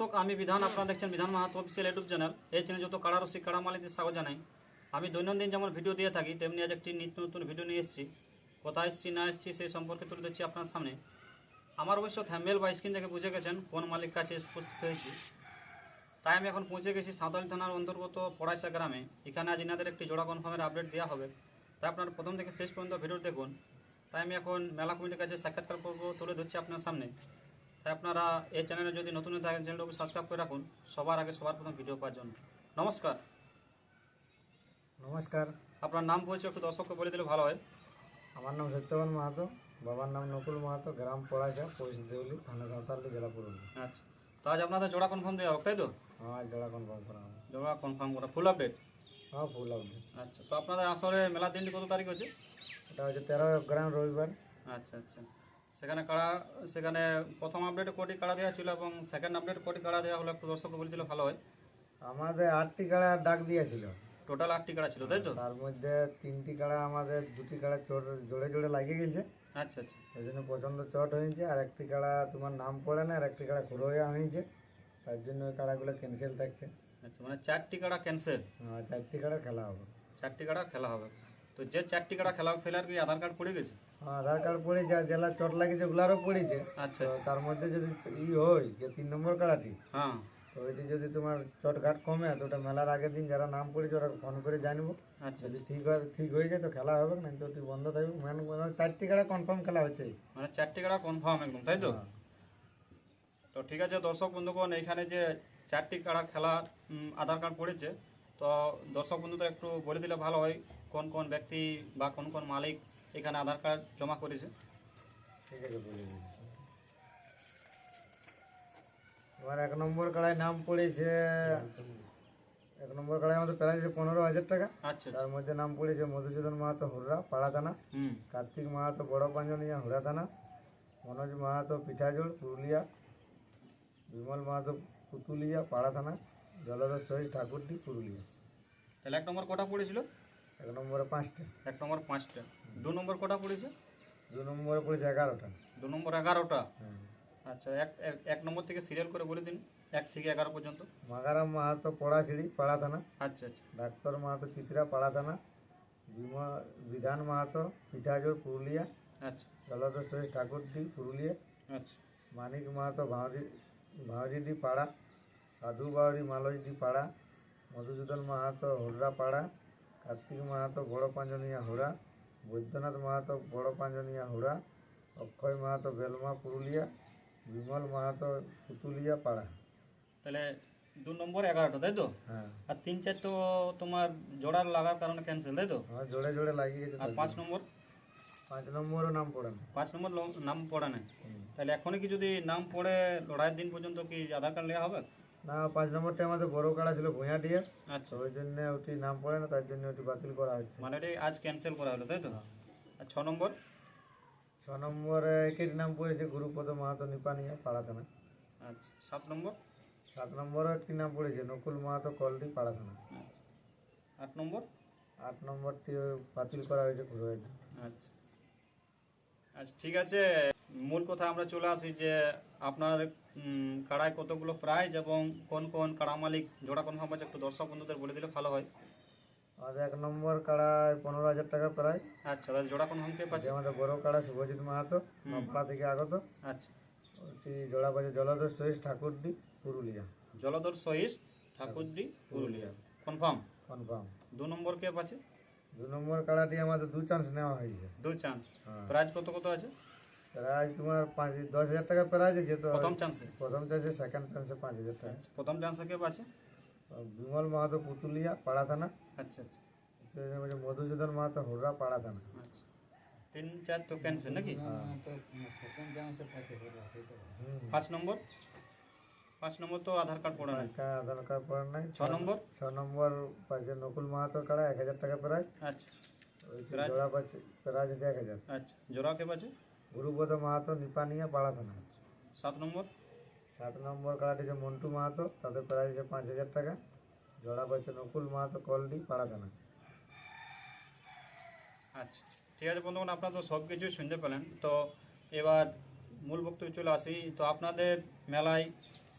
দর্শক, আমি বিধান, আপনারা দেখছেন Bidhan Mahato official YouTube channel এই চ্যানেল যত কাড়া রসিক কাড়া মালিকদের স্বাগত জানাই। আমি দৈনন্দিন যেমন ভিডিও দিয়ে থাকি, তেমনি আজ একটি নিত্য নতুন ভিডিও নিয়ে এসেছি। কোথায় এসেছি, না এসেছি, সেই সম্পর্কে তুলে ধরছি আপনার সামনে। আমার অবশ্য থ্যাম্বেল বা স্ক্রিন দেখে বুঝে গেছেন কোন মালিক কাছে উপস্থিত হয়েছি। তাই আমি এখন পৌঁছে গেছি সাঁওতালি থানার অন্তর্গত পড়াইসা গ্রামে। এখানে আজ ইনাদের একটি জোড়া কনফার্মের আপডেট দেওয়া হবে। তাই আপনারা প্রথম থেকে শেষ পর্যন্ত ভিডিও দেখুন। তাই আমি এখন মেলা কমিটির কাছে সাক্ষাৎকার করব, তুলে ধরছি আপনার সামনে। তাই আপনারা এই চ্যানেলে যদি নতুন হয়ে থাকেন চ্যানেলটাকে সাবস্ক্রাইব করে রাখুন। সবার আগে সবার প্রথম ভিডিও পাওয়ার জন্য। নমস্কার। নমস্কার। আপনার নাম পরিচয় একটু দর্শককে বলে দিলে ভালো হয়। আমার নাম সত্যবান মাহাতো বাবার নাম নকুল মাহাতো গ্রাম পড়াশা পরিষদ দেউলি থানা সাঁওতালি জেলা পুরুলিয়া। আচ্ছা। তো আজ আপনাদের জোড়া কনফার্ম দেওয়া হোক তাই তো? আমার জোড়া কনফার্ম করা জোড়া কনফার্ম করা ফুল আপডেট হ্যাঁ ফুল আপডেট আচ্ছা। তো আপনাদের আসলে মেলা দিনটি কত তারিখ হচ্ছে? এটা হচ্ছে তেরো গ্রাম রবিবার। আচ্ছা আচ্ছা। সেখানে কারা সেখানে প্রথম আপডেটে কোটি কারা দেওয়া ছিল এবং সেকেন্ড আপডেট কোটি কাড়া দেওয়া হলো একটু দর্শককে বলে দিলে ভালো হয়। আমাদের আটটি কাড়া ডাক দিয়েছিল। টোটাল আটটি কাড়া ছিল তাই তো? তার মধ্যে তিনটি কাড়া আমাদের দুটি কাড়া চোট জোরে জোরে লাগিয়ে গেছে। আচ্ছা আচ্ছা। ওই জন্য পছন্দ চট হয়েছে আর একটি কাড়া তোমার নাম পড়ে না আর একটি কাড়া খুরোয়া হয়েছে। তার জন্য ওই কাড়াগুলো ক্যান্সেল থাকছে। আচ্ছা মানে চারটি কাড়া ক্যান্সেল চারটি কাড়া খেলা হবে। চারটি কাড়া খেলা হবে? তো যে চারটি কাড়া খেলা হবে সেটার কি আধার কার্ড পড়ে গেছে? আধার কার্ড পড়ে যা জেলা চট লাগিয়েছে ওগুলারও পড়েছে। আচ্ছা তার মধ্যে যদি ই হয় যে তিন নম্বর কাড়াটি হ্যাঁ। তো ওইটি যদি তোমার চটঘাট কমে তো ওটা মেলার আগের দিন যারা নাম পড়েছে ওরা ফোন করে জানব। আচ্ছা যদি ঠিক হয় ঠিক হয়ে যায় তো খেলা হবে না তো তুই বন্ধ থাকবে। মেন চারটি কাড়া কনফার্ম খেলা হচ্ছে। মানে চারটি কাড়া কনফার্ম একদম তাই তো? হ্যাঁ। তো ঠিক আছে দর্শক বন্ধুগণ এখানে যে চারটি কাড়া খেলা আধার কার্ড পড়েছে তো দর্শক বন্ধুদের একটু বলে দিলে ভালো হয় কোন কোন ব্যক্তি বা কোন কোন মালিক এখানে আধার কার্ড জমা করেছে। ঠিক আছে বলে দিচ্ছি এবার এক নম্বর কাড়ায় নাম পড়েছে এক নম্বর কাড়ায় আমাদের প্রাইস পনেরো হাজার টাকা। আচ্ছা আচ্ছা। তার মধ্যে নাম পড়েছে মধুসূদন মাহাতো হুররা পাড়া থানা। কার্তিক মাহাতো বড় পাঞ্জনিয়া হুড়া থানা। মনোজ মাহাতো পিঠাজোড় পুরুলিয়া। বিমল মাহাতো পুতুলিয়া পাড়া থানা। জলধর শহীদ ঠাকুরটি পুরুলিয়া। তাহলে এক নম্বর কটা পড়েছিল? এক নম্বরে পাঁচটা। এক নম্বর পাঁচটা। দু নম্বর কটা পড়েছে? দু নম্বরে পড়েছে এগারোটা। দু নম্বর এগারোটা? আচ্ছা এক এক- নম্বর থেকে সিরিয়াল করে বলে দিন এক থেকে এগারো পর্যন্ত। মাগারাম মাহাতো পড়াছিড়ি পাড়া থানা। আচ্ছা আচ্ছা। ডাক্তার মাহাতো চিত্রা পাড়া থানা। বিমা বিধান মাহাতো পিঠাজোড় পুরুলিয়া। আচ্ছা। জলধর শহীদ ঠাকুরটি পুরুলিয়া। আচ্ছা। মানিক মাহাতো ভাঁজি ভাঁজিডি পাড়া। সাধু বাউরি মালজডি পাড়া। মধুসূদন মাহাতো হুড়রা পাড়া। কার্তিক মাহাতো বড় পাঞ্জনিয়া হুড়া বৈদ্যনাথ মাহাতো বড় পাঞ্জনিয়া হুড়া অক্ষয় মাহাতো বেলমা পুরুলিয়া বিমল মাহাতো পুতুলিয়া পাড়া। তাহলে দু নম্বর এগারোটা তাই তো? হ্যাঁ। আর তিন চার তো তোমার জোড়ার লাগার কারণে ক্যান্সেল তাই তো? আমার জোরে জোরে লাগিয়ে গেছে আর পাঁচ নম্বর? পাঁচ নম্বরও নাম পড়ে না। পাঁচ নম্বর নাম পড়ে হুম। তাহলে এখনই কি যদি নাম পড়ে লড়াইয়ের দিন পর্যন্ত কি আধার কার্ড নেওয়া হবে? না পাঁচ নম্বরটা আমাদের বড় কাড়া ছিল ভূঁয়া দিয়ে। আচ্ছা। ওই জন্য ওটি নাম পড়ে না তার জন্য ওটি বাতিল করা হয়েছে। মানে এটাই আজ ক্যান্সেল করা হলো তাই তো? আর ছ নম্বর? ছ নম্বরে একের নাম পড়েছে গুরুপদ মাহাতো নিপানিয়া পাড়া থানা আচ্ছা সাত নম্বর? সাত নম্বরে একটি নাম পড়েছে নকুল মাহাতো কলডি পাড়া থানা আচ্ছা। আট নম্বর? আট নম্বরটি বাতিল করা হয়েছে ঘুরে আচ্ছা। আচ্ছা ঠিক আছে। মূল কথা আমরা চলে আসি যে আপনার কাড়ায় কতগুলো প্রাইজ এবং কোন কোন কাড়া মালিক জোড়া কনফার্ম আছে একটু দর্শক বন্ধুদের বলে দিলে ভালো হয়। আর এক নম্বর কাড়ায় পনেরো হাজার টাকা প্রায় আচ্ছা তাহলে জোড়া কনফার্ম কে পাচ্ছে আমাদের বড় কাড়া শুভজিৎ মাহাতো নপাড়া থেকে আগত। আচ্ছা। ওটি জোড়া পাচ্ছে জলধর সহিস ঠাকুরডি পুরুলিয়া। জলধর সহিস ঠাকুরজি পুরুলিয়া। কনফার্ম কনফার্ম দু নম্বর কে পাচ্ছে? দু নম্বর কাড়াটি আমাদের দু চান্স নেওয়া হয়েছে। দু চান্স হ্যাঁ। প্রাইজ কত কত আছে? প্রায় তোমার পাঁচ দশ হাজার টাকা প্রাইজ আছে তো প্রথম চান্সে প্রথম চান্সে সেকেন্ড চান্সে পাঁচ হাজার টাকা। প্রথম চান্সে কে পাচ্ছে বিমল মাহাতো পুতুলিয়া পাড়া থানা। আচ্ছা আচ্ছা। মধুসূদন মাহাতো হুররা পাড়া থানা। আচ্ছা। তিন চার তো ক্যান্সেল নাকি? পাঁচ নম্বর? পাঁচ নম্বর তো আধার কার্ড পড়া নাই। আধার কার্ড পড়ার নাই। ছ নম্বর? ছ নম্বর পাচ্ছে নকুল মাহাতোর কাড়া এক হাজার টাকা প্রাইজ আচ্ছা। ওই প্রাইজ? জোড়া পাচ্ছে প্রাইজ আছে এক হাজার। আচ্ছা জোড়া কে পাচ্ছে গুরুপদ মাহাতো নিপানিয়া পাড়া থানা সাত নম্বর? সাত নম্বর কাড়াটি যে মন্টু মাহাতো তাদের প্রাইজ আছে পাঁচ হাজার টাকা। জোড়া পাচ্ছে নকুল মাহাতো কলডি পাড়া থানা আচ্ছা ঠিক আছে বন্ধুগণ আপনারা তো সব কিছুই শুনতে পেলেন। তো এবার মূল বক্তব্য চলে আসি। তো আপনাদের মেলায়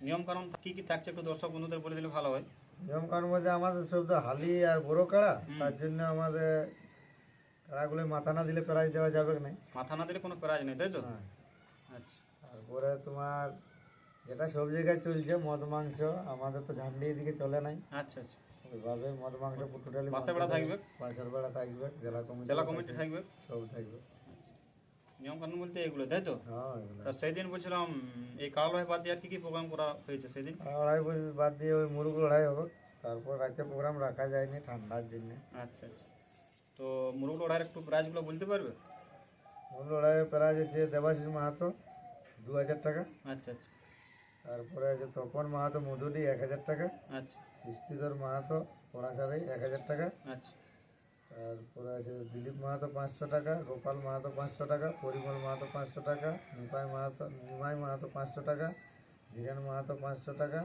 নিয়ম কারণ কি কি থাকছে একটু দর্শক বন্ধুদের বলে দিলে ভালো হয়। নিয়ম কারণ বলতে আমাদের সব তো হালি আর বড় কাড়া তার জন্য আমাদের কাড়াগুলো মাথা না দিলে প্রাইজ দেওয়া যাবে না। মাথা না দিলে কোনো প্রাইজ নেই তাই তো? হ্যাঁ। আচ্ছা। তারপরে তোমার যেটা সব জায়গায় চলছে মদ মাংস আমাদের তো ঝান্ডি এদিকে চলে নাই। আচ্ছা আচ্ছা। ওইভাবে মদ মাংস টোটালি বাসের বেড়া থাকবে? বাসের বেড়া থাকবে জেলা কমিটি জেলা কমিটি থাকবে? সব থাকবে। নিয়ম কানুন বলতে এগুলো তাই তো? হ্যাঁ তা সেই দিন বলছিলাম এই কালো লড়াই বাদ দিয়ে আর কি কি প্রোগ্রাম করা হয়েছে সেদিন? লড়াই বাদ দিয়ে ওই মুরগ লড়াই হবে। তারপর রাতে প্রোগ্রাম রাখা যায়নি ঠান্ডার জন্য। আচ্ছা আচ্ছা। তো মুরগ লড়াইয়ের একটু প্রাইজগুলো বলতে পারবে? মুরগ লড়াইয়ে প্রাইজ আছে দেবাশিস মাহাতো দু হাজার টাকা। আচ্ছা আচ্ছা। তারপরে আছে তপন মাহাতো মধুডি এক হাজার টাকা। আচ্ছা। সৃষ্টিধর মাহাতো পড়াশাড়াই এক হাজার টাকা। আচ্ছা। তারপরে আছে দিলীপ মাহাতো পাঁচশো টাকা গোপাল মাহাতো পাঁচশো টাকা পরিমল মাহাতো পাঁচশো টাকা নিপাই মাহাতো নিমাই মাহাতো পাঁচশো টাকা ধীরেন মাহাতো পাঁচশো টাকা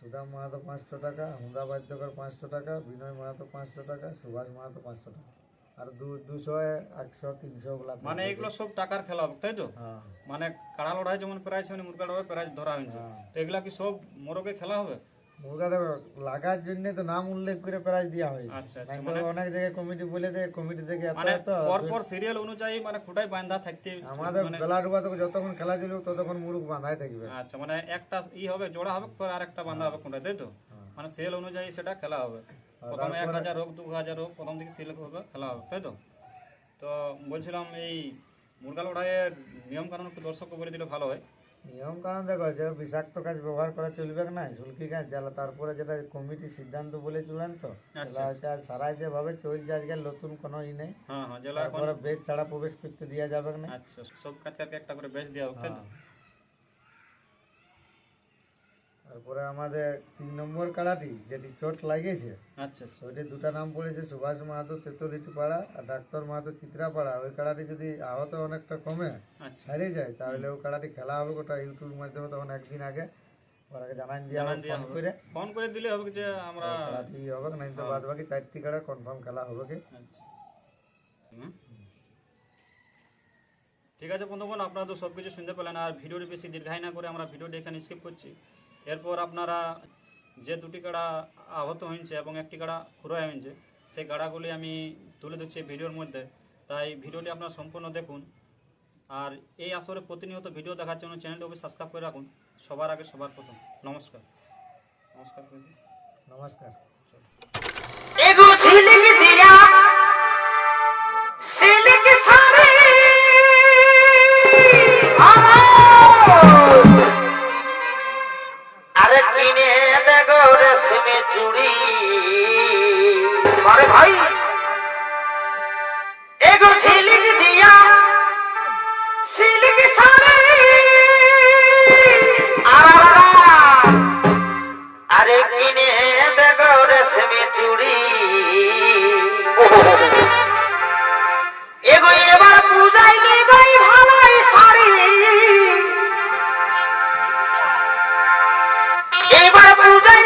সুদাম মাহাতো পাঁচশো টাকা হুদা বাদ্যকর পাঁচশো টাকা বিনয় মাহাতো পাঁচশো টাকা সুভাষ মাহাতো পাঁচশো টাকা। আর দুশো একশো তিনশো গুলা মানে এগুলো সব টাকার খেলা হবে তাই তো? হ্যাঁ। মানে কাড়া লড়াই যেমন প্রাইজ সেমনি মুরগা লড়াই প্রাইজ ধরা হয়েছে। হ্যাঁ। তো এগুলা কি সব মোরগে খেলা হবে? মুরগা দেখো লাগার জন্য তো নাম উল্লেখ করে প্রাইজ দেওয়া আচ্ছা আচ্ছা মানে অনেক জায়গায় কমিটি বলে দেয় কমিটি থেকে মানে পরপর সিরিয়াল অনুযায়ী মানে খুঁটাই বান্ধা থাকতে আমাদের মানে বেলা ডুবা যতক্ষণ খেলা চলবে ততক্ষণ মুরগ বাঁধাই থাকবে। আচ্ছা মানে একটা ই হবে জোড়া হবে পর আর একটা বান্ধা হবে খুঁটাই তাই তো? হ্যাঁ। মানে সেল অনুযায়ী সেটা খেলা হবে। প্রথমে এক হাজার হোক দু হাজার হোক প্রথম থেকে সিলেক্ট হবে খেলা হবে তাই তো? তো বলছিলাম এই মুরগা লড়াইয়ের নিয়ম কানুন একটু দর্শককে বলে দিলে ভালো হয়। নিয়ম কারণ দেখো যে বিষাক্ত কাজ ব্যবহার করা চলবে না ঝুলকি গাছ জ্বালা। তারপরে যেটা কমিটি সিদ্ধান্ত বলে চলেন তো আচ্ছা। আর সারাই যেভাবে চলছে আজকে নতুন কোনো ই নেই। হ্যাঁ হ্যাঁ তারপরে বেদ ছাড়া প্রবেশ করতে দেওয়া যাবে না। আচ্ছা সব একটা করে বেচ দেওয়া হোক তাই তো হ্যাঁ। তারপরে আমাদের তিন নম্বর কাড়াটি যেটি চোট লাগিয়েছে আচ্ছা আচ্ছা। ওইটি দুটা নাম পড়েছে সুভাষ মাহাতো তেতরিটি পাড়া আর ডাক্তার মাহাতো চিত্রাপাড়া। ওই কাড়াটি যদি আহত অনেকটা কমে আচ্ছা। ছাড়িয়ে যায় তাহলে ওই কাড়াটি খেলা হবে ওটা ইউটিউব মাধ্যমে তখন একদিন আগে। ওরাকে জানান দিয়ে ফোন করে। ফোন করে দিলে হবে যে আমরা কাড়াটি হবে নাই তো বাদ বাকি চারটি কাড়া কনফার্ম খেলা হবে কি? ঠিক আছে বন্ধুগণ আপনারা তো সব কিছু শুনতে পেলেন আর ভিডিওটি বেশি দীর্ঘায় না করে আমরা ভিডিওটি এখানে স্কিপ করছি। এরপর আপনারা যে দুটি কাড়া আহত হয়েছে এবং একটি কাড়া খুঁড়ায় হয়েছে সেই কাড়াগুলি আমি তুলে দিচ্ছি এই ভিডিওর মধ্যে। তাই ভিডিওটি আপনারা সম্পূর্ণ দেখুন। আর এই আসরে প্রতিনিয়ত ভিডিও দেখার জন্য চ্যানেলটি অবশ্যই সাবস্ক্রাইব করে রাখুন। সবার আগে সবার প্রথম। নমস্কার। নমস্কার। নমস্কার। চুড়ি আরে ভাই। এগো ঝিলিক দিয়া সিলিক সারে। আরা কিনে দেখো রেশমি চুড়ি এগো এবার পূজাই নিবাই ভালাই শাড়ি। এবার পূজাই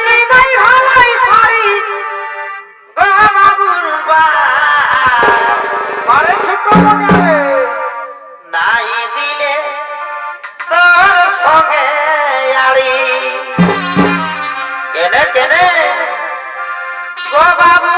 গো বাবুর